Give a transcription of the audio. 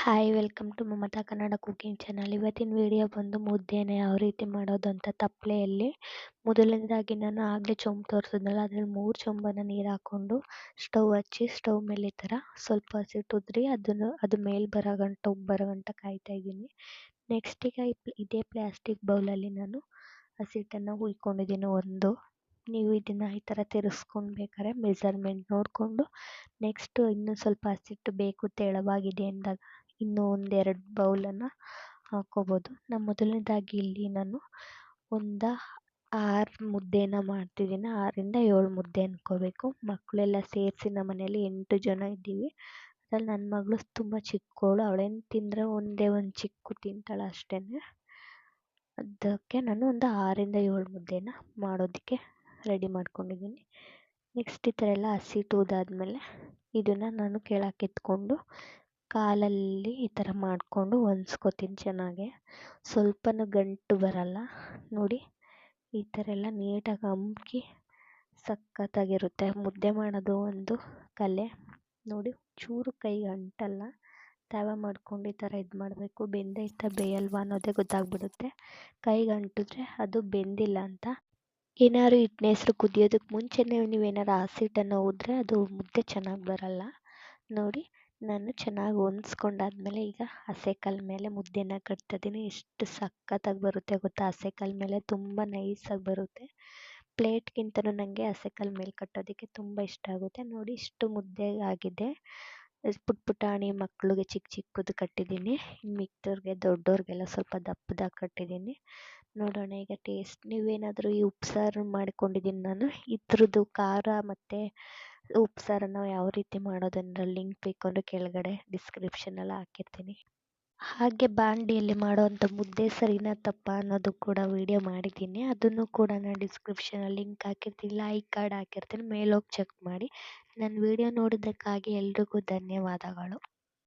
Hi welcome to Mamata Kannada cooking channel ಇವತ್ತಿನ video ಬಂದು ಮುದ್ದೆನ, ಯಾವ ರೀತಿ ಮಾಡೋದು ಅಂತ ತಪ್ಪಲೆಯಲ್ಲಿ ಮೊದಲನೇದಾಗಿ ನಾನು ಆಗಲೇ ಚೊಂಬು ತೋರಿಸಿದ್ನಲ್ಲ, ಅದರಲ್ಲಿ ಮೂರು ಚೊಂಬನ್ನು ನೀರು ಹಾಕ್ಕೊಂಡು ಸ್ಟವ್ ಹಚ್ಚಿ, ಸ್ಟವ್ ಮೇಲೆ ಈ ಥರ ಸ್ವಲ್ಪ ಹಸಿಟ್ಟು ಉದ್ರಿ ಅದನ್ನು, ಅದು ಮೇಲೆ ಬರೋ ಗಂಟ ಬರೋ ಗಂಟ ಕಾಯ್ತಾ ಇದ್ದೀನಿ. ನೆಕ್ಸ್ಟ್ ಈಗ ಇದೇ ಪ್ಲ್ಯಾಸ್ಟಿಕ್ ಬೌಲಲ್ಲಿ ನಾನು ಹಸಿಟ್ಟನ್ನು ಹುಯ್ಕೊಂಡಿದ್ದೀನಿ ಒಂದು. ನೀವು ಇದನ್ನು ಈ ಥರ ತಿರ್ಗಿಸ್ಕೊಂಡು ಮೆಸರ್ಮೆಂಟ್ ನೋಡಿಕೊಂಡು ನೆಕ್ಸ್ಟು ಇನ್ನೂ ಸ್ವಲ್ಪ ಹಸಿಟ್ಟು ಬೇಕು ತೆಳುವಾಗಿದೆ ಅಂದಾಗ ಇನ್ನೂ ಒಂದೆರಡು ಬೌಲನ್ನು ಹಾಕ್ಕೋಬೋದು ನಾನು ಮೊದಲನೇದಾಗಿ ಇಲ್ಲಿ ನಾನು ಒಂದು ಆರು ಮುದ್ದೆನ ಮಾಡ್ತಿದ್ದೀನಿ. ಆರರಿಂದ ಏಳು ಮುದ್ದೆ ಅಂದ್ಕೋಬೇಕು ಮಕ್ಕಳೆಲ್ಲ ಸೇರಿಸಿ ನಮ್ಮ ಮನೆಯಲ್ಲಿ ಎಂಟು ಜನ ಇದ್ದೀವಿ. ಅದ್ರಲ್ಲಿ ನನ್ನ ಮಗಳು ತುಂಬ ಚಿಕ್ಕವಳು ಅವಳೇನು ತಿಂದರೆ ಒಂದೇ ಒಂದು ಚಿಕ್ಕು ತಿಂತಾಳೆ ಅಷ್ಟೇ ಅದಕ್ಕೆ ನಾನು ಒಂದು ಆರರಿಂದ ಏಳು ಮುದ್ದೆನ ಮಾಡೋದಕ್ಕೆ ರೆಡಿ ಮಾಡ್ಕೊಂಡಿದ್ದೀನಿ. ನೆಕ್ಸ್ಟ್ ಈ ಥರ ಎಲ್ಲ ಹಸಿಟ್ಟು ತೂದಾದ್ಮೇಲೆ ಇದನ್ನು ನಾನು ಕೆಳಕ್ಕೆ ಎತ್ಕೊಂಡು ಕಾಲಲ್ಲಿ ಈ ಥರ ಮಾಡಿಕೊಂಡು ಒಣಸ್ಕೊತೀನಿ ಚೆನ್ನಾಗೆ. ಸ್ವಲ್ಪನೂ ಗಂಟು ಬರಲ್ಲ. ನೋಡಿ, ಈ ಥರ ಎಲ್ಲ ನೀಟಾಗಿ ಅಮ್ಕಿ ಸಖತ್ತಾಗಿರುತ್ತೆ. ಮುದ್ದೆ ಮಾಡೋದು ಒಂದು ಕಲೆ. ನೋಡಿ, ಚೂರು ಕೈಗೆ ಅಂಟಲ್ಲ. ತವ ಮಾಡ್ಕೊಂಡು ಈ ಥರ ಇದು ಮಾಡಬೇಕು. ಬೆಂದೈತಾ ಬೇಯಲ್ವಾ ಅನ್ನೋದೇ ಗೊತ್ತಾಗ್ಬಿಡುತ್ತೆ. ಕೈಗೆ ಅಂಟಿದ್ರೆ ಅದು ಬೆಂದಿಲ್ಲ ಅಂತ. ಏನಾದ್ರು ಹಿಟ್ಟಿನ ಹೆಸರು ಕುದಿಯೋದಕ್ಕೆ ಮುಂಚೆನೇ ನೀವೇನಾದ್ರು ಹಸಿಟ್ಟನ್ನು ಹೋದ್ರೆ ಅದು ಮುದ್ದೆ ಚೆನ್ನಾಗಿ ಬರಲ್ಲ. ನೋಡಿ ನಾನು ಚೆನ್ನಾಗಿ ಹೊಂದ್ಸ್ಕೊಂಡಾದ್ಮೇಲೆ ಈಗ ಹಸೆ ಕಲ್ಲು ಮೇಲೆ ಮುದ್ದೆನ ಕಟ್ತಿದ್ದೀನಿ ಎಷ್ಟು ಸಕ್ಕತ್ತಾಗಿ ಬರುತ್ತೆ ಗೊತ್ತಾ? ಹಸೆ ಕಲ್ಲು ಮೇಲೆ ತುಂಬ ನೈಸಾಗಿ ಬರುತ್ತೆ. ಪ್ಲೇಟ್ಗಿಂತಲೂ ನನಗೆ ಹಸೆ ಕಲ್ಲು ಮೇಲೆ ಕಟ್ಟೋದಕ್ಕೆ ತುಂಬ ಇಷ್ಟ ಆಗುತ್ತೆ. ನೋಡಿ ಇಷ್ಟು ಮುದ್ದೆ ಆಗಿದೆ ಪುಟ್ ಪುಟಾಣಿ ಮಕ್ಕಳಿಗೆ ಚಿಕ್ಕ ಚಿಕ್ಕದು ಕಟ್ಟಿದ್ದೀನಿ ಮಿಕ್ದವ್ರಿಗೆ ದೊಡ್ಡವ್ರಿಗೆಲ್ಲ ಸ್ವಲ್ಪ ದಪ್ಪದಾಗಿ ಕಟ್ಟಿದ್ದೀನಿ ನೋಡೋಣ ಈಗ ಟೇಸ್ಟ್. ನೀವೇನಾದರೂ ಈ ಉಪ್ಸಾರು ಮಾಡ್ಕೊಂಡಿದ್ದೀನಿ ನಾನು. ಇದ್ರದ್ದು ಖಾರ ಮತ್ತು ಉಪ್ಸಾರನ್ನ ಯಾವ ರೀತಿ ಮಾಡೋದನ್ನ ಲಿಂಕ್ ಬೇಕು ಅಂದರೆ ಕೆಳಗಡೆ ಡಿಸ್ಕ್ರಿಪ್ಷನಲ್ಲಿ ಹಾಕಿರ್ತೀನಿ. ಹಾಗೆ ಬಾಂಡಿಯಲ್ಲಿ ಮಾಡೋವಂಥ ಮುದ್ದೆ ಸರಿನಾ ತಪ್ಪ ಅನ್ನೋದು ಕೂಡ ವಿಡಿಯೋ ಮಾಡಿದ್ದೀನಿ. ಅದನ್ನು ಕೂಡ ನಾನು ಡಿಸ್ಕ್ರಿಪ್ಷನಲ್ಲಿ ಲಿಂಕ್ ಹಾಕಿರ್ತೀನಿ. ಲೈಕ್ ಕಾರ್ಡ್ ಹಾಕಿರ್ತೀನಿ. ಮೇಲೋಗಿ ಚೆಕ್ ಮಾಡಿ. ನನ್ನ ವಿಡಿಯೋ ನೋಡಿದ್ದಕ್ಕಾಗಿ ಎಲ್ರಿಗೂ ಧನ್ಯವಾದಗಳು.